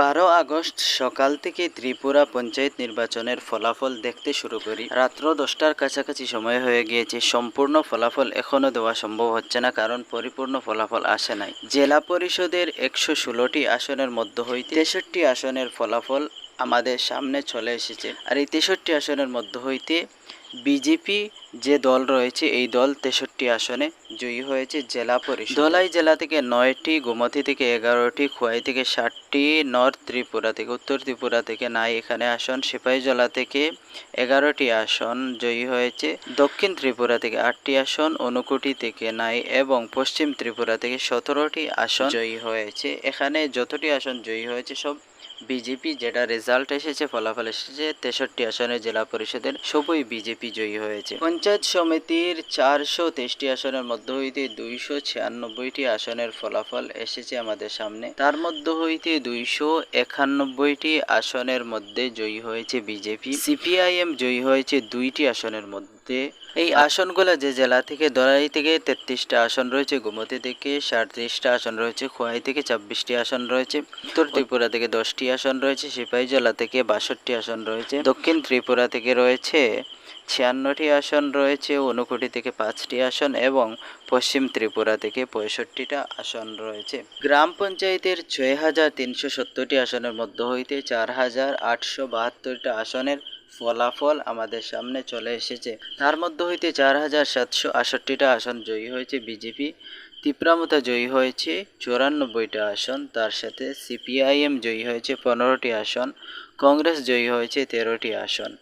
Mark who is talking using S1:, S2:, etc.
S1: বারো আগস্ট সকাল থেকে ত্রিপুরা পঞ্চায়েত নির্বাচনের ফলাফল দেখতে শুরু করি। রাত্র দশটার কাছাকাছি সময় হয়ে গিয়েছে। সম্পূর্ণ ফলাফল এখনও দেওয়া সম্ভব হচ্ছে না, কারণ পরিপূর্ণ ফলাফল আসে নাই। জেলা পরিষদের একশো ষোলোটি আসনের মধ্য হইতে তেষট্টি আসনের ফলাফল আমাদের সামনে চলে এসেছে। আর এই তেষট্টি আসনের মধ্য হইতে বিজেপি যে দল রয়েছে, এই দল তেষট্টি আসনে জয়ী হয়েছে জেলা পরিষদ। ধলাই জেলা থেকে নয়টি, গোমতী থেকে এগারোটি, খোয়াই থেকে ষাটটি, নর্থ ত্রিপুরা থেকে, উত্তর ত্রিপুরা থেকে নাই এখানে আসন, সিপাহীজলা থেকে এগারোটি আসন জয়ী হয়েছে। দক্ষিণ ত্রিপুরা থেকে আটটি আসন, অনুকুটি থেকে নাই এবং পশ্চিম ত্রিপুরা থেকে সতেরোটি আসন জয়ী হয়েছে। এখানে যতটি আসন জয়ী হয়েছে, সব বিজেপি যেটা রেজাল্ট এসেছে, ফলাফল এসেছে, তেষট্টি আসনের জেলা পরিষদের সবই বিজেপি জয়ী হয়েছে। পঞ্চায়েত সমিতির চারশো তেইশটি আসনের মধ্য হইতে দুইশো ছিয়ানব্বইটি আসনের ফলাফল এসেছে আমাদের সামনে। তার মধ্য হইতে দুইশো একানব্বইটি আসনের মধ্যে জয়ী হয়েছে বিজেপি। সিপিআইএম জয়ী হয়েছে দুইটি আসনের মধ্যে। এই আসনগুলো যে জেলা থেকে দলাই থেকে তেত্রিশটা আসন রয়েছে গোমতী থেকে সাঁত্রিশটা আসন রয়েছে, খোয়াই থেকে ছাব্বিশটি আসন রয়েছে, উত্তর ত্রিপুরা থেকে দশটি আসন রয়েছে সিপাহীজলা থেকে বাষট্টি আসন রয়েছে, দক্ষিণ ত্রিপুরা থেকে রয়েছে ছিয়ান্নটি আসন রয়েছে, ঊনকোটি থেকে পাঁচটি আসন এবং পশ্চিম ত্রিপুরা থেকে পঁয়ষট্টিটা আসন রয়েছে। গ্রাম পঞ্চায়েতের ছয় হাজার তিনশো সত্তরটি আসনের মধ্য হইতে চার হাজার আটশো বাহাত্তরটা আসনের ফলাফল আমাদের সামনে চলে এসেছে। তার মধ্য হইতে চার হাজার সাতশো আষট্টিটা আসন জয়ী হয়েছে বিজেপি, তিপ্রামতা জয়ী হয়েছে চুরানব্বইটা আসন, তার সাথে সিপিআইএম জয়ী হয়েছে পনেরোটি আসন, কংগ্রেস জয়ী হয়েছে তেরোটি আসন।